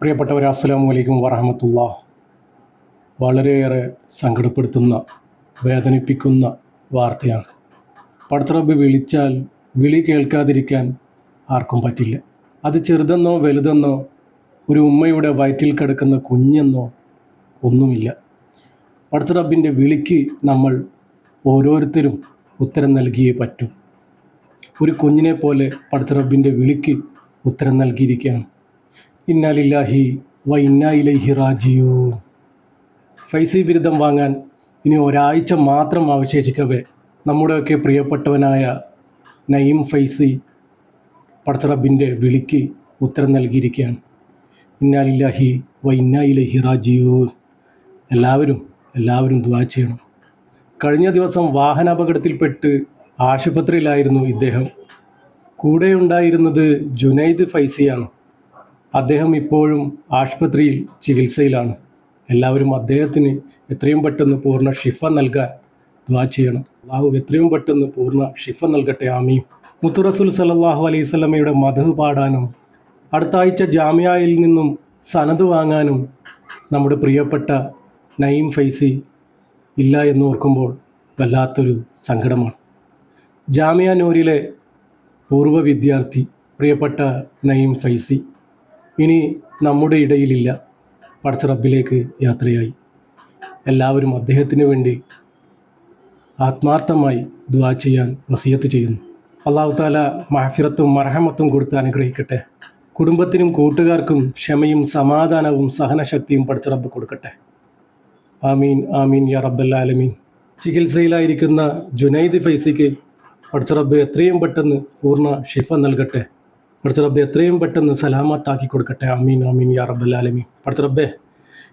പ്രിയപ്പെട്ടവരെ അസ്സലാമു അലൈക്കും വറഹമത്തുള്ള. വളരെയേറെ സങ്കടപ്പെടുത്തുന്ന വേദനിപ്പിക്കുന്ന വാർത്തയാണ്. പടത്തറബ് വിളിച്ചാൽ വിളി കേൾക്കാതിരിക്കാൻ ആർക്കും പറ്റില്ല. അത് ചെറുതെന്നോ വലുതെന്നോ ഒരു ഉമ്മയുടെ വയറ്റിൽ കിടക്കുന്ന കുഞ്ഞെന്നോ ഒന്നുമില്ല. പടത്തറബിന്റെ വിളിക്ക് നമ്മൾ ഓരോരുത്തരും ഉത്തരം നൽകിയേ പറ്റൂ. ഒരു കുഞ്ഞിനെ പോലെ പടത്തറബിന്റെ വിളിക്ക് ഉത്തരം നൽകിയിരിക്കുകയാണ്. ഇന്നാലില്ലാഹി വ ഇന്നായിലൈഹി റാജിയോ ഫൈസി ബിരുദം വാങ്ങാൻ ഇനി ഒരാഴ്ച മാത്രം അവശേഷിക്കവേ. നമ്മുടെയൊക്കെ പ്രിയപ്പെട്ടവനായ നയിം ഫൈസി പടത്തറബിന്റെ വിളിക്ക് ഉത്തരം നൽകിയിരിക്കുകയാണ്. ഇന്നാലില്ലാഹി വ ഇന്നായിലൈഹി റാജിയോ എല്ലാവരും എല്ലാവരും ദുവാ ചെയ്യണം. കഴിഞ്ഞ ദിവസം വാഹനാപകടത്തിൽപ്പെട്ട് ആശുപത്രിയിലായിരുന്നു ഇദ്ദേഹം. കൂടെയുണ്ടായിരുന്നത് ജുനൈദ് ഫൈസിയാണ്. അദ്ദേഹം ഇപ്പോഴും ആശുപത്രിയിൽ ചികിത്സയിലാണ്. എല്ലാവരും അദ്ദേഹത്തിന് എത്രയും പെട്ടെന്ന് പൂർണ ഷിഫ നൽകാൻ ദ്വാ ചെയ്യണം. അള്ളാഹു എത്രയും പെട്ടെന്ന് പൂർണ ഷിഫ നൽകട്ടെ. ആമീൻ. മുത്തുറസുൽ സലല്ലാഹു അലൈഹി സ്വലമയുടെ മധു പാടാനും അടുത്ത ആഴ്ച ജാമ്യയിൽ നിന്നും സനത് വാങ്ങാനും നമ്മുടെ പ്രിയപ്പെട്ട നയീം ഫൈസി ഇല്ല എന്ന് ഓർക്കുമ്പോൾ വല്ലാത്തൊരു സങ്കടമാണ്. ജാമിയ നൂരിലെ പൂർവ വിദ്യാർത്ഥി പ്രിയപ്പെട്ട നയീം ഫൈസി ഇനി നമ്മുടെ ഇടയിലില്ല. പടച്ച റബ്ബിലേക്ക് യാത്രയായി. എല്ലാവരും അദ്ദേഹത്തിന് വേണ്ടി ആത്മാർത്ഥമായി ദുവാ ചെയ്യാൻ വസിയത്ത് ചെയ്യുന്നു. അള്ളാഹു താല മഹഫിറത്തും മർഹമത്തും കൊടുത്ത് അനുഗ്രഹിക്കട്ടെ. കുടുംബത്തിനും കൂട്ടുകാർക്കും ക്ഷമയും സമാധാനവും സഹനശക്തിയും പടച്ച റബ്ബ് കൊടുക്കട്ടെ. ആമീൻ ആമീൻ യാ റബ്ബല്ലാലമീൻ ചികിത്സയിലായിരിക്കുന്ന ജുനൈദ് ഫൈസിക്ക് പടച്ച റബ്ബ് എത്രയും പെട്ടെന്ന് പൂർണ ഷിഫ നൽകട്ടെ. പടച്ച റബ്ബെ എത്രയും പെട്ടെന്ന് സലാമത്താക്കി കൊടുക്കട്ടെ. അമീൻ അമീൻ യാ റബ്ബല്ലാലമീൻ അടുത്ത റബ്ബെ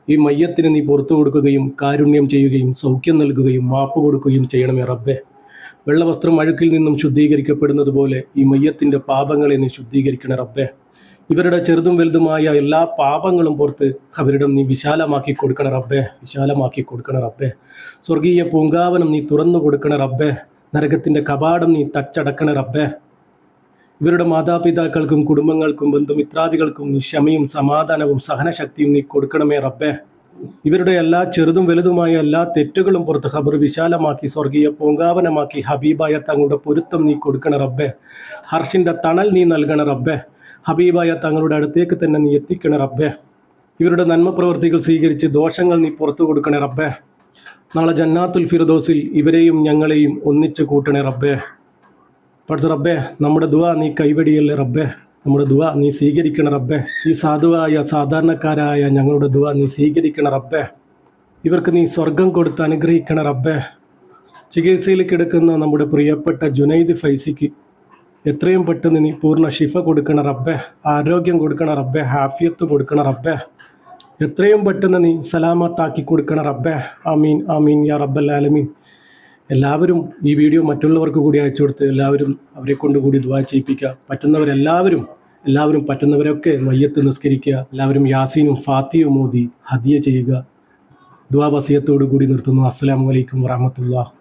ഈ മയ്യത്തിന് നീ പുറത്തു കൊടുക്കുകയും കാരുണ്യം ചെയ്യുകയും സൗഖ്യം നൽകുകയും മാപ്പ് കൊടുക്കുകയും ചെയ്യണമേ റബ്ബെ. വെള്ളവസ്ത്രം അഴുക്കിൽ നിന്നും ശുദ്ധീകരിക്കപ്പെടുന്നത് പോലെ ഈ മയ്യത്തിന്റെ പാപങ്ങളെ നീ ശുദ്ധീകരിക്കണേ റബ്ബെ. ഇവരുടെ ചെറുതും വലുതുമായ എല്ലാ പാപങ്ങളും പുറത്ത് അവരുടെ നീ വിശാലമാക്കി കൊടുക്കണ റബ്ബെ. വിശാലമാക്കി കൊടുക്കണ റബ്ബെ. സ്വർഗീയ പൂങ്കാവനം നീ തുറന്നു കൊടുക്കണ റബ്ബെ. നരകത്തിന്റെ കപാടം നീ തച്ചടക്കണ റബ്ബെ. ഇവരുടെ മാതാപിതാക്കൾക്കും കുടുംബങ്ങൾക്കും ബന്ധുമിത്രാദികൾക്കും ക്ഷമയും സമാധാനവും സഹനശക്തിയും നീ കൊടുക്കണമേ റബ്ബേ. ഇവരുടെ എല്ലാ ചെറുതും വലുതുമായ എല്ലാ തെറ്റുകളും പുറത്ത് ഖബർ വിശാലമാക്കി സ്വർഗീയ പൂങ്കാവനമാക്കി ഹബീബായ തങ്ങളുടെ പൊരുത്തം നീ കൊടുക്കണ റബ്ബെ. ഹർഷിന്റെ തണൽ നീ നൽകണ റബ്ബെ. ഹബീബായ തങ്ങളുടെ അടുത്തേക്ക് തന്നെ നീ എത്തിക്കണ റബ്ബെ. ഇവരുടെ നന്മ പ്രവർത്തികൾ സ്വീകരിച്ച് ദോഷങ്ങൾ നീ പുറത്തു കൊടുക്കണേ റബ്ബെ. നാളെ ജന്നാത്തുൽ ഫിർദോസിൽ ഇവരെയും ഞങ്ങളെയും ഒന്നിച്ചു കൂട്ടണേ റബ്ബെ. പഠിച്ച റബ്ബേ നമ്മുടെ ദുവ നീ കൈവടിയല്ലേ റബ്ബെ. നമ്മുടെ ദുവ നീ സ്വീകരിക്കണ റബ്ബെ. ഈ സാധുവായ സാധാരണക്കാരായ ഞങ്ങളുടെ ദുവ നീ സ്വീകരിക്കണ റബ്ബെ. ഇവർക്ക് നീ സ്വർഗം കൊടുത്ത് അനുഗ്രഹിക്കണ റബ്ബെ. ചികിത്സയിൽ കിടക്കുന്ന നമ്മുടെ പ്രിയപ്പെട്ട ജുനൈദ് ഫൈസിക്ക് എത്രയും പെട്ടെന്ന് നീ പൂർണ ശിഫ കൊടുക്കണ റബ്ബെ ആരോഗ്യം കൊടുക്കണ റബ്ബെ ഹാഫിയത്ത് കൊടുക്കണ റബ്ബെ. എത്രയും പെട്ടെന്ന് നീ സലാമത്താക്കി കൊടുക്കണ റബ്ബെ. ആമീൻ ആമീൻ യാ റബ്ബൽ ആലമീൻ. എല്ലാവരും ഈ വീഡിയോ മറ്റുള്ളവർക്ക് കൂടി അയച്ചു കൊടുത്ത് എല്ലാവരും അവരെ കൊണ്ട് കൂടി ദുവാ ചെയ്യിപ്പിക്കുക. പറ്റുന്നവരെല്ലാവരും എല്ലാവരും പറ്റുന്നവരൊക്കെ മയ്യത്ത് നിസ്കരിക്കുക. എല്ലാവരും യാസീനും ഫാത്തിയും മോദി ഹദിയ ചെയ്യുക. ദുവാ വസിയത്തോടു കൂടി നിർത്തുന്നു. അസ്സാം അലൈക്കും വറഹമത്തുള്ള